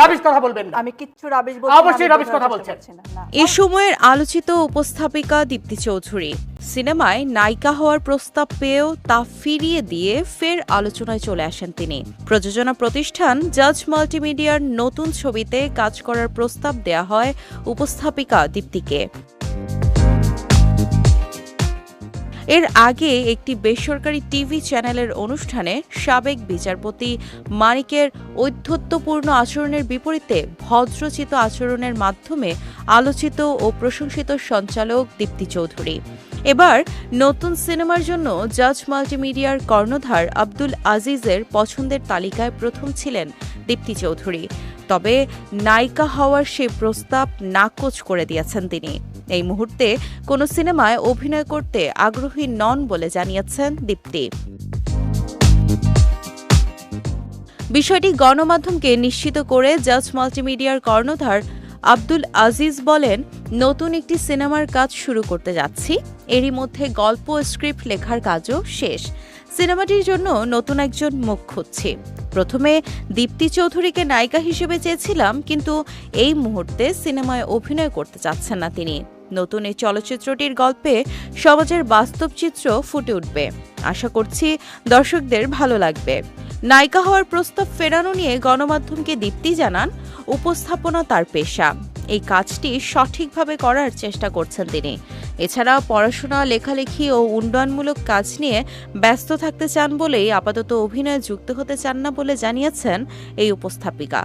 Rubbish কথা বলবেন না। আমি কিচ্ছু রাবিশ অবশ্যই রাবিশ কথা বলছেন। এ সময়ের আলোচিত উপস্থাপিকা দীপ্তি চৌধুরী। সিনেমায় নায়িকা হওয়ার প্রস্তাব পেয়েও তা ফিরিয়ে দিয়ে ফের আলোচনায় চলে আসেন তিনি। প্রযোজনা প্রতিষ্ঠান জাজ মাল্টিমিডিয়ার নতুন ছবিতে কাজ করার প্রস্তাব দেয়া হয় উপস্থাপিকা দীপ্তিকে। এর আগে একটি বেসরকারি টিভি চ্যানেলের অনুষ্ঠানে সাবেক বিচারপতি মানিকের ঔদ্ধত্যপূর্ণ আচরণের বিপরীতে ভদ্রচিত আচরণের মাধ্যমে আলোচিত ও প্রশংসিত সঞ্চালক দীপ্তি চৌধুরী। এবার নতুন সিনেমার জন্য জাজ মাল্টিমিডিয়ার কর্ণধার আব্দুল আজিজের পছন্দের তালিকায় প্রথম ছিলেন দীপ্তি চৌধুরী। তবে নায়িকা হওয়ার সেই প্রস্তাব নাকচ করে দিয়েছেন তিনি। এই মুহূর্তে কোনো সিনেমায় অভিনয় করতে আগ্রহী নন বলে জানিয়েছেন দীপ্তি। বিষয়টি গণমাধ্যমকে নিশ্চিত করে জাজ মাল্টিমিডিয়ার কর্ণধার আব্দুল আজিজ বলেন, নতুন একটি সিনেমার কাজ শুরু করতে যাচ্ছি। এরই মধ্যে গল্প স্ক্রিপ্ট লেখার কাজও শেষ। সিনেমাটির জন্য নতুন একজন মুখ খুঁজছি। প্রথমে দীপ্তি চৌধুরীকে নায়িকা হিসেবে চেয়েছিলাম, কিন্তু এই মুহূর্তে সিনেমায় অভিনয় করতে চাচ্ছেন না তিনি। নতুন এই চলচ্চিত্রটির গল্পে সমাজের বাস্তব চিত্র ফুটে উঠবে। আশা করছি দর্শকদের ভালো লাগবে। নায়িকা হওয়ার প্রস্তাব ফেরানো নিয়ে গণমাধ্যমকে দীপ্তি জানান উপস্থাপনা তার পেশা। এই কাজটি সঠিকভাবে করার চেষ্টা করছেন তিনি। এছাড়া পড়াশোনা, লেখালেখি ও উন্নয়নমূলক কাজ নিয়ে ব্যস্ত থাকতে চান বলেই আপাতত অভিনয়ে যুক্ত হতে চান না বলে জানিয়েছেন এই উপস্থাপিকা।